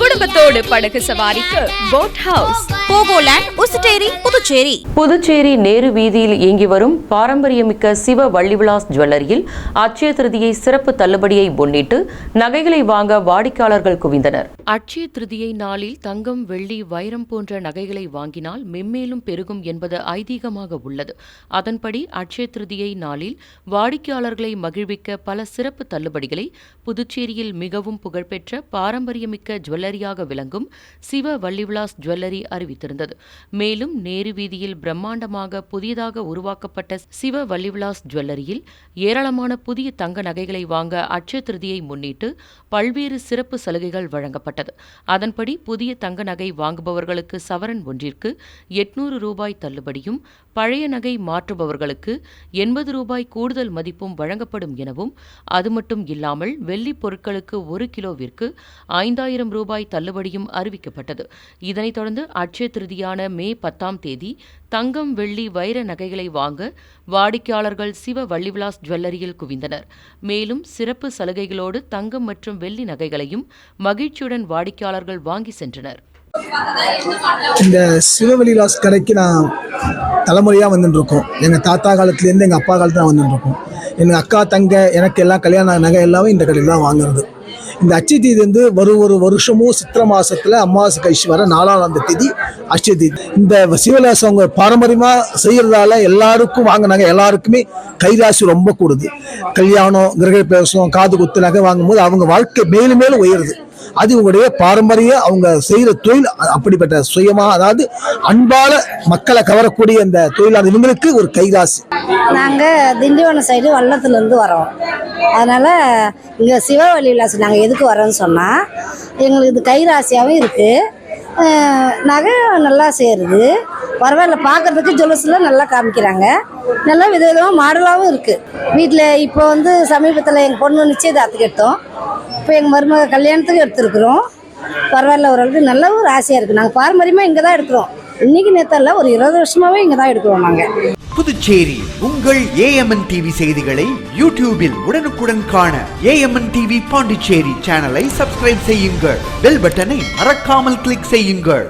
குடும்பத்தோடு படகு சவாரிக்கு boat house Pogoland Ousteri Puducherry. Puducherry Nehru வீதியில் இயங்கி வரும் பாரம்பரியமிக்க சிவ வள்ளிவிலாஸ் ஜுவல்லரியில் அட்சய திருதியை சிறப்பு தள்ளுபடியை முன்னிட்டு நகைகளை வாங்க வாடிக்கையாளர்கள் குவிந்தனர். அட்சய திருதியை நாளில் தங்கம் வெள்ளி வைரம் போன்ற நகைகளை வாங்கினால் மென்மேலும் பெருகும் என்பது ஐதீகமாக உள்ளது. அதன்படி அட்சய திருதியை நாளில் வாடிக்கையாளர்களை மகிழ்விக்க பல சிறப்பு தள்ளுபடிகளை புதுச்சேரியில் மிகவும் புகழ்பெற்ற பாரம்பரியமிக்க ஜுவல்லரியாக விளங்கும் சிவ வள்ளிவிலாஸ் ஜுவல்லரி அறிவித்திருந்தது. மேலும் நேரு வீதியில் பிரம்மாண்டமாக புதியதாக உருவாக்கப்பட்ட சிவ வள்ளிவிலாஸ் ஜுவல்லரியில் ஏராளமான புதிய தங்க நகைகளை வாங்க அட்சய திருதியை முன்னிட்டு பல்வேறு சிறப்பு சலுகைகள் வழங்கப்பட்டது. அதன்படி புதிய தங்க நகை வாங்குபவர்களுக்கு சவரன் ஒன்றிற்கு எட்நூறு ரூபாய் தள்ளுபடியும் பழைய நகை மாற்றுபவர்களுக்கு எண்பது ரூபாய் கூடுதல் மதிப்பும் வழங்கப்படும் எனவும் அது மட்டும் இல்லாமல் வெள்ளி பொருட்களுக்கு ஒரு கிலோவிற்கு ஐந்தாயிரம் ரூபாய் தள்ளுபடியும் அறிவிக்கப்பட்டது. இதனைத் தொடர்ந்து அட்சய திருதியான மே பத்தாம் தேதி தங்கம் வெள்ளி வைர நகைகளை வாங்க வாடிக்கையாளர்கள் சிவ வள்ளிவிலாஸ் ஜுவல்லரியில் குவிந்தனர். மேலும் சிறப்பு சலுகைகளோடு தங்கம் மற்றும் வெள்ளி நகைகளையும் மகிழ்ச்சியுடன் வாடிக்கையாளர்கள் வாங்கி சென்றனர். இந்த சிவவெளிலாஸ் கடைக்கு நான் தலைமுறையாக வந்துட்டுருக்கோம் எங்கள் தாத்தா காலத்துலேருந்து எங்கள் அப்பா காலத்துல வந்துட்டுருக்கோம் எங்கள் அக்கா தங்க எனக்கு எல்லாம் கல்யாண நகை எல்லாமே இந்த கடையில் தான் வாங்குறது. இந்த அச்சய தேதி வந்து ஒரு ஒரு வருஷமும் சித்திரை மாசத்துல அமாவாசை கழிச்சு வர நாலாம் தேதி அச்சய தேதி. இந்த சிவவிலாசம் அவங்க பாரம்பரியமாக செய்யறதால எல்லாருக்கும் வாங்கினாங்க. எல்லாருக்குமே கைராசி ரொம்ப கூடுது. கல்யாணம் கிரக பிரவேசம் காது குத்து நகை வாங்கும்போது அவங்க வாழ்க்கை மேலும் மேலும் உயருது. அது உங்களுடைய பாரம்பரிய அவங்க செய்கிற தொழில் அப்படிப்பட்ட சுயமா அதாவது அன்பால மக்களை கவரக்கூடிய அந்த தொழிலாளர் இவங்களுக்கு ஒரு கைராசி நாங்கள் திண்டிவனம் சைடு வல்லத்துலேருந்து வரோம். அதனால் இங்கே சிவவழி விலாசம் நாங்கள் எதுக்கு வரோம்னு சொன்னால் எங்களுக்கு இது கைராசியாகவும் இருக்குது நகை நல்லா சேருது. பரவாயில்ல பார்க்கறதுக்கு ஜுவல்ஸ்லாம் நல்லா காமிக்கிறாங்க. நல்லா விதவிதமாக மாடலாகவும் இருக்குது வீட்டில் இப்போ வந்து சமீபத்தில் எங்கள் பொண்ணு நிச்சயதார்த்துக்கு எடுத்தோம். இப்போ எங்கள் மருமக கல்யாணத்துக்கு எடுத்துருக்குறோம். பரவாயில்ல ஓரளவுக்கு நல்ல ஒரு ஆசையாக இருக்குது நாங்கள் பாரம்பரியமாக இங்கே தான் எடுக்கிறோம் இன்றைக்கி நேத்தால ஒரு இருபது வருஷமாகவே இங்கே தான் எடுக்கிறோம் நாங்கள் புதுச்சேரி உங்கள் ஏஎம்என் டிவி செய்திகளை யூடியூபில் உடனுக்குடன் காண ஏஎம்என் டிவி பாண்டிச்சேரி சேனலை சப்ஸ்கிரைப் செய்யுங்கள். பெல் பட்டனை மறக்காமல் கிளிக் செய்யுங்கள்.